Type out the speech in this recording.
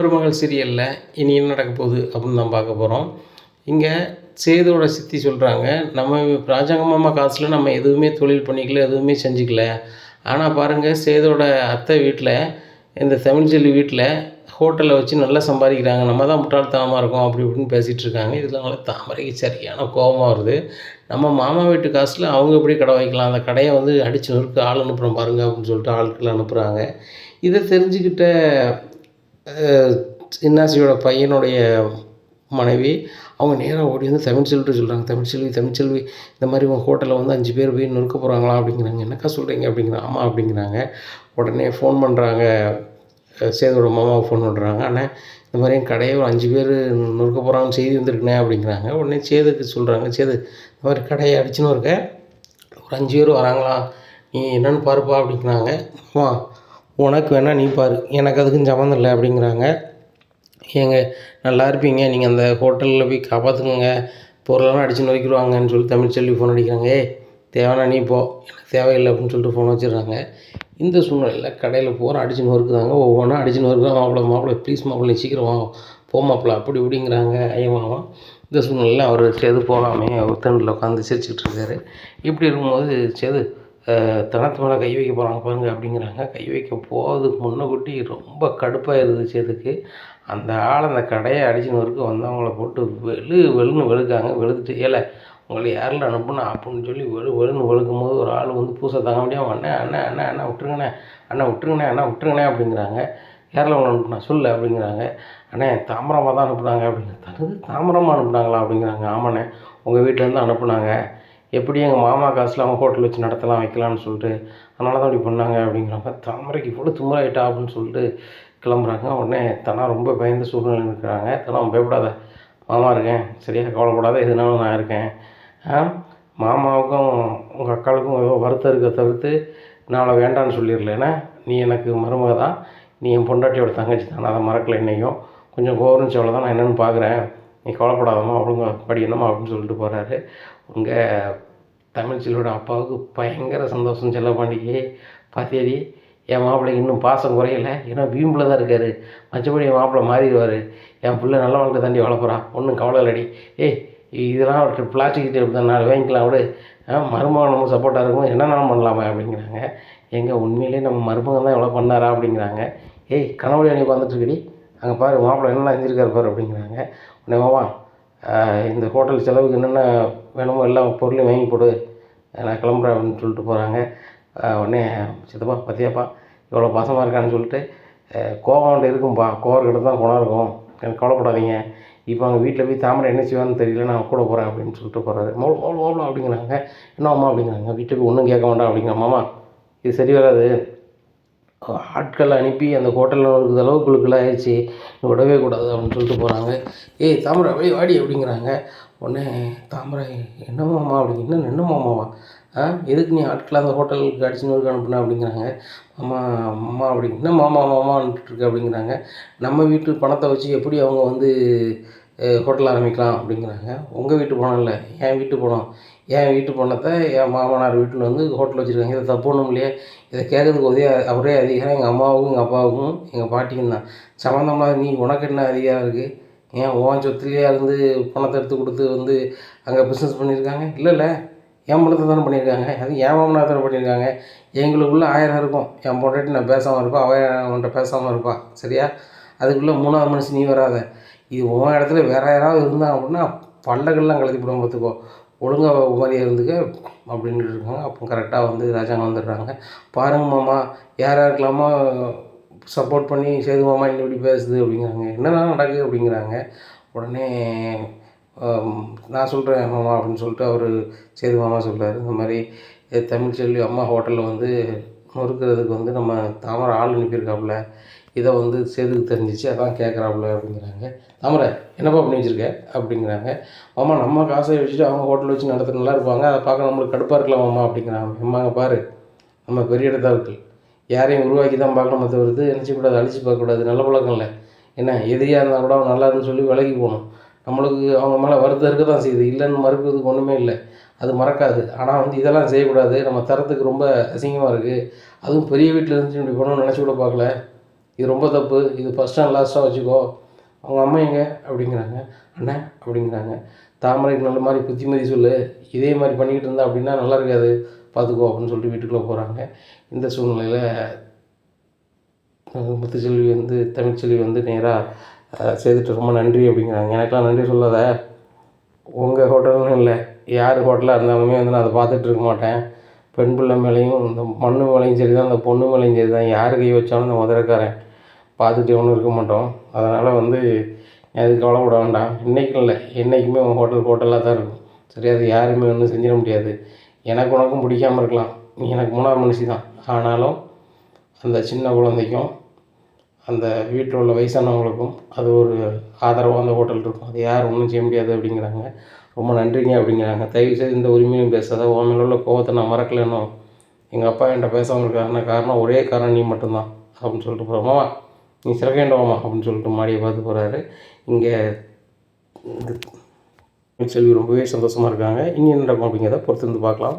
மருமகள் சீரியலில் இனி என்ன நடக்க போகுது அப்படின்னு தான் பார்க்க போகிறோம் இங்கே சேதோட சித்தி சொல்கிறாங்க நம்ம ராஜாங்க மாமா காசில் நம்ம எதுவுமே தொழில் பண்ணிக்கல எதுவுமே செஞ்சுக்கல. ஆனால் பாருங்கள் சேதோட அத்தை வீட்டில் இந்த தமிழ்ச்செல்வி வீட்டில் ஹோட்டலில் வச்சு நல்லா சம்பாதிக்கிறாங்க. நம்ம தான் முட்டாள்தனமாக இருக்கோம் அப்படி இப்படின்னு பேசிகிட்டு இருக்காங்க. இதில் நல்லா தாமரைக்கு சரியான கோபமாக வருது. நம்ம மாமா வீட்டு காசில் அவங்க எப்படி கடை வைக்கலாம் அந்த கடையை வந்து அடித்து நொறுக்கு ஆள் அனுப்புகிறோம் பாருங்கள் அப்படின்னு சொல்லிட்டு ஆட்கள் அனுப்புகிறாங்க இதை தெரிஞ்சுக்கிட்ட சின்னாசியோட பையனுடைய மனைவி அவங்க நேராக ஓடி வந்து தமிழ்ச்செல்விட்டு சொல்கிறாங்க தமிழ்ச்செல்வி தமிழ்ச்செல்வி இந்த மாதிரி உங்கள் ஹோட்டலில் வந்து அஞ்சு பேர் போய் நொறுக்க போகிறாங்களா அப்படிங்கிறாங்க. என்னக்கா சொல்கிறீங்க அப்படிங்கிறாங்க. ஆமாம் அப்படிங்கிறாங்க. உடனே ஃபோன் பண்ணுறாங்க சேதோட மாமாவை ஃபோன் பண்ணுறாங்க ஆனால் இந்த மாதிரி என் கடையை ஒரு அஞ்சு பேர் நொறுக்க போகிறாங்கன்னு செய்தி வந்திருக்குண்ணே அப்படிங்கிறாங்க. உடனே சேதுக்கு சொல்கிறாங்க சேது இந்த மாதிரி கடையை அடிச்சுன்னு இருக்க. ஒரு அஞ்சு பேர் வராங்களா? நீ என்னென்னு பாருப்பா அப்படிங்கிறாங்க. அம்மா உனக்கு வேணால் நீ பாரு. எனக்கு அதுக்கும் சம்மந்தம் இல்லை அப்படிங்கிறாங்க. ஏங்க நல்லா இருப்பீங்க. நீங்கள் அந்த ஹோட்டலில் போய் காப்பாற்றுங்க பொருளெல்லாம் அடிச்சு நொறுக்கிடுவாங்கன்னு சொல்லி தமிழ் சொல்லி ஃபோன் அடிக்கிறாங்க. ஏய் தேவைன்னா நீ போ. எனக்கு தேவையில்லை அப்படின்னு சொல்லிட்டு ஃபோன் வச்சிடுறாங்க. இந்த சூழ்நிலையில் கடையில் போகிறோம் அடிச்சு நொறுக்குறாங்க ஒவ்வொன்றா அடிச்சு நொறுக்குறாங்க மாப்பிள மாப்பிள ப்ளீஸ் மாப்பிள்ளை சீக்கிரம் வா போ மாப்பிள அப்படி இப்படிங்கிறாங்க ஐயன் இந்த சூழ்நிலையில் அவர் சேது போகாமே அவர் தண்டில் உட்காந்து சிரிச்சுக்கிட்டு இருக்காரு. இப்படி இருக்கும்போது சேது தனத்து மேலே கை வைக்க போகிறாங்க பாருங்க அப்படிங்கிறாங்க. கை வைக்க போகிறதுக்கு முன்னக்கூட்டி ரொம்ப கடுப்பாக இருந்துச்சு அதுக்கு அந்த ஆள் அந்த கடையை அடிச்சுன்னு நொறுக்க வந்தவங்கள போட்டு வெளு வெளுன்னு வெளுக்காங்க. வெளுத்துட்டு ஏல உங்களை யாரில் அனுப்புனா? அப்படின்னு சொல்லி வெளு வெளுன்னு வெளுக்கும் போது ஒரு ஆள் வந்து பூசை தாங்க முடியாமல் அண்ணே அண்ணே அண்ணே அண்ணா விட்டுருங்கண்ணே அண்ணா விட்டுருங்கண்ணே அண்ணா விட்டுருங்கண்ணே அப்படிங்கிறாங்க. யாரில் உங்களை அனுப்புனா? சொல்லு அப்படிங்கிறாங்க. அண்ணே தாமரமாக தான் அனுப்புனாங்க அப்படிங்கிற தனது தாமரமாக அனுப்புனாங்களா? அப்படிங்கிறாங்க. ஆமாண்ணே உங்கள் வீட்டிலேருந்து அனுப்புனாங்க. எப்படி எங்கள் மாமா காசில் இல்லாமல் ஹோட்டல் வச்சு நடத்தலாம் வைக்கலாம்னு சொல்லிட்டு அதனால தான் இப்படி பண்ணாங்க அப்படிங்கிறப்ப தாமரைக்கு இவ்வளோ தும்மராயிட்டா அப்படின்னு சொல்லிட்டு கிளம்புறாங்க. உடனே தனா ரொம்ப பயந்த சூழ்நிலை இருக்கிறாங்க. தனா பயப்படாத. மாமா இருக்கேன். சரியா கவலைப்படாத. எதுனாலும் நான் இருக்கேன். மாமாவுக்கும் உங்கள் அக்காளுக்கும் ஏதோ வருத்தம் இருக்க தவிர்த்து நான் அவளை வேண்டான்னு சொல்லிடலன்னா நீ எனக்கு மருமக தான் நீ என் பொண்டாட்டியோட தங்கச்சி தான். நான் அதை மறக்கலை என்னையும். கொஞ்சம் கோவரிச்சு எவ்வளோ தான் நான் என்னென்னு பார்க்குறேன் நீ கவலைப்படாதம்மா அவளுங்க படிக்கணுமா அப்படின்னு சொல்லிட்டு போகிறாரு உங்கள் தமிழ்ச்செல்வியோட அப்பாவுக்கு பயங்கர சந்தோஷம் செல்லப்பாண்டிக்கு பாத்தியாடி என் மாப்பிள்ளைக்கு இன்னும் பாசம் குறையலை. ஏன்னா வீம்பில் தான் இருக்கார். மற்றபடி என் மாப்பிள்ளை மாறிடுவார். என் பிள்ளை நல்ல வாழ்க்கை தாண்டி வளர்ப்புறான் ஒன்றும் கவலை இல்லடி. ஏய் இதெல்லாம் ஒரு பிளாஸ்டிக் டேப் தான் நாலு வாங்கிக்கலாம் விடு. ஆ, மருமகன் நம்ம சப்போர்ட்டாக இருக்கும் என்னென்னாலும் பண்ணலாமா அப்படிங்கிறாங்க. எங்கள் உண்மையிலேயே நம்ம மருமகன் தான் எவ்வளோ பண்ணாரா அப்படிங்கிறாங்க. ஏய் கனவுல நீ உட்காந்துட்ருக்கடி அங்கே பாரு மாப்பிள்ளை என்னெல்லாம் செஞ்சிருக்காரு பாரு அப்படிங்கிறாங்க. உடனே மாமா இந்த ஹோட்டல் செலவுக்கு என்னென்ன வேணுமோ எல்லா பொருளையும் வாங்கி போடு நான் கிளம்புறேன் அப்படின்னு சொல்லிட்டு போகிறாங்க உடனே சித்தப்பா பத்தியாப்பா இவ்வளோ பாசமாக இருக்கான்னு சொல்லிட்டு கோவம் இருக்கும்பா. கோவர்கிட்ட தான் குணம் இருக்கும். எனக்கு கவலைப்படாதீங்க. இப்போ அவங்க வீட்டில் போய் தாமரை என்ன செய்வான்னு தெரியல நான் கூட போகிறேன் அப்படின்னு சொல்லிட்டு போகிறாரு மோ மோ மௌ அப்படிங்கிறாங்க. என்ன அம்மா அப்படிங்கிறாங்க. வீட்டுக்கு போய் ஒன்றும் கேட்க வேண்டாம் அப்படிங்கிற மாமா. இது சரி வராது. ஆட்களை அனுப்பி அந்த ஹோட்டலில் இருக்கிற அளவுக்குள்ள ஆயிடுச்சு விடவே கூடாது அப்படின்னு சொல்லிட்டு போகிறாங்க ஏய் தாமரை வழி வாடி அப்படிங்கிறாங்க. உடனே தாமரை என்னமாம்மா அப்படிங்க என்ன மாமாவா ஆ எதுக்கு நீ ஆட்களை அந்த ஹோட்டலுக்கு அடிச்சுன்னு அனுப்புன அப்படிங்கிறாங்க. அம்மா அம்மா அப்படி என்ன மாமா மாமா அனுப்பிட்டுருக்கு அப்படிங்கிறாங்க. நம்ம வீட்டு பணத்தை வச்சு எப்படி அவங்க வந்து ஹோட்டல் ஆரம்பிக்கலாம் அப்படிங்கிறாங்க. உங்கள் வீட்டு பணம் இல்லை என் வீட்டு பணம். என் வீட்டு பொண்ணத்தை என் மாமனார் வீட்டில் வந்து ஹோட்டல் வச்சுருக்காங்க. இதை தப்பு ஒன்றும் இல்லையே. இதை கேட்கறதுக்கு ஒரே அவரே அதிகாரம் எங்கள் அம்மாவுக்கும் எங்கள் அப்பாவுக்கும் எங்கள் பாட்டிக்கும் தான். சம்மந்தமாக நீ உனக்கு என்ன அதிகாரம் இருக்குது ஏன் ஓன் சொத்துலேயே இருந்து பணத்தை எடுத்து கொடுத்து வந்து அங்கே பிஸ்னஸ் பண்ணியிருக்காங்க? இல்லை இல்லை. என் பணத்தை தானே பண்ணியிருக்காங்க? அது என் மாமனார் தானே பண்ணியிருக்காங்க. எங்களுக்குள்ளே ஆயிரம் இருக்கும். என் பொண்டாட்டி நான் பேசாமல் இருப்பா அவன் அவன்கிட்ட பேசாமல் இருப்பா. சரியா? அதுக்குள்ளே மூணாவது மனுஷன் நீ வராத. இது உன் இடத்துல வேற யாராவது இருந்தான் அப்படின்னா பல்லக்கெல்லாம் கலத்தி போடுவோம் பார்த்துக்கோ. ஒழுங்காக மாதிரியே இருந்துக்க அப்படின்னு இருக்காங்க. அப்போ கரெக்டாக வந்து ராஜாங்க வந்துடுறாங்க. பாருங்க மாமா யார் யாருக்கெல்லாமா சப்போர்ட் பண்ணி சேது மாமா இன்னும் இப்படி பேசுது அப்படிங்கிறாங்க. என்னதான் நடக்குது அப்படிங்கிறாங்க. உடனே நான் சொல்கிறேன் மாமா அப்படின்னு சொல்லிட்டு அவர் சேது மாமா சொல்கிறார் இந்த மாதிரி தமிழ்ச்செல்வி அம்மா ஹோட்டலில் வந்து நொறுக்கிறதுக்கு வந்து நம்ம தாமரை ஆள் அனுப்பியிருக்காப்புல இதை வந்து சேதுக்கு தெரிஞ்சிச்சு அதான் கேட்குறாப்புல அப்படிங்கிறாங்க. தாமரை என்னப்பா பண்ணி வச்சுருக்க? அப்படிங்கிறாங்க. மாமா நம்ம காசை வச்சுட்டு அவங்க ஹோட்டல் வச்சு நடத்த நல்லா இருப்பாங்க. அதை பார்க்க நம்மளுக்கு கடுப்பாக இருக்கலாம் மாமா அப்படிங்கிறாங்க. அம்மாங்க பாரு நம்ம பெரிய இடத்தா யாரையும் உருவாக்கி தான் பார்க்கணுமே தவிர்த்து நினச்சிக்கூடாது அழிச்சு பார்க்கக்கூடாது. நல்ல பழக்கம் இல்லை. என்ன எதிரியாக இருந்தால் கூட அவன் நல்லா இருக்குன்னு சொல்லி விலகி போகணும். நம்மளுக்கு அவங்க மேலே வருத்தம் இருக்க தான் செய்யுது. இல்லைன்னு மறுக்கிறதுக்கு ஒன்றுமே இல்லை. அது மறக்காது. ஆனால் வந்து இதெல்லாம் செய்யக்கூடாது. நம்ம தரத்துக்கு ரொம்ப அசிங்கமாக இருக்குது அதுவும் பெரிய வீட்டில் இருந்துச்சு இப்படி பண்ணணும்னு நினச்சி கூட பார்க்கல. இது ரொம்ப தப்பு. இது ஃபஸ்ட் அண்ட் லாஸ்ட்டாக வச்சுக்கோ. அவங்க அம்மா எங்க? அப்படிங்கிறாங்க. அண்ணன் அப்படிங்கிறாங்க. தாமரைக்கு நல்ல மாதிரி புத்திமதி சொல்லு. இதே மாதிரி பண்ணிக்கிட்டு இருந்தா அப்படின்னா நல்லா இருக்காது. பார்த்துக்கோ அப்படின்னு சொல்லிட்டு வீட்டுக்குள்ளே போகிறாங்க இந்த சூழ்நிலையில் முத்துச்செல்வி வந்து தமிழ்ச்செல்வி வந்து நேராக செய்துட்டு ரொம்ப நன்றி அப்படிங்கிறாங்க. எனக்கெலாம் நன்றி சொல்லாத. உங்கள் ஹோட்டல்னு இல்லை. யார் ஹோட்டலாக இருந்தாலுமே வந்து நான் அதை பார்த்துட்டு இருக்க மாட்டேன். பெண் பிள்ளை மேலேயும் இந்த மண்ணு மேலேயும் சரி தான் இந்த பொண்ணு மேலேயும் சரி தான் யார் கை வச்சாலும் இந்த மதுரைக்காரன் பார்த்துட்டு ஒன்றும் இருக்க மாட்டோம். அதனால் வந்து அது கவலைப்பட வேண்டாம். இன்றைக்கும் இல்லை. என்றைக்குமே உங்கள் ஹோட்டல் ஹோட்டலாக தான் இருக்கும். சரி அது யாருமே ஒன்றும் செஞ்சிட முடியாது. எனக்கு உனக்கும் பிடிக்காம இருக்கலாம். நீ எனக்கு மூணாவது மனுஷி தான். ஆனாலும் அந்த சின்ன குழந்தைக்கும் அந்த வீட்டில் உள்ள வயசானவங்களுக்கும் அது ஒரு ஆதரவாக அந்த ஹோட்டல் இருக்கும். அது யார் ஒன்றும் செய்ய முடியாது அப்படிங்கிறாங்க. ரொம்ப நன்றிங்க அப்படிங்கிறாங்க. தயவுசெய்து இந்த உரிமையும் பேசாத. உன் உள்ள கோவத்தை நான் மறக்கலைன்னு எங்கள் அப்பா என்கிட்ட பேசாமல் காரணம் ஒரே காரணம் நீ மட்டும்தான் அப்படின்னு சொல்லிட்டு போகிறோமா நீ சிறகேண்டவாமா அப்படின்னு சொல்லிட்டு மாடியை பார்த்து போகிறாரு இங்கே செல்வி ரொம்பவே சந்தோஷமாக இருக்காங்க. இனி என்ன நடக்கும் அப்படிங்கிறத பொறுத்து வந்து பார்க்கலாம்.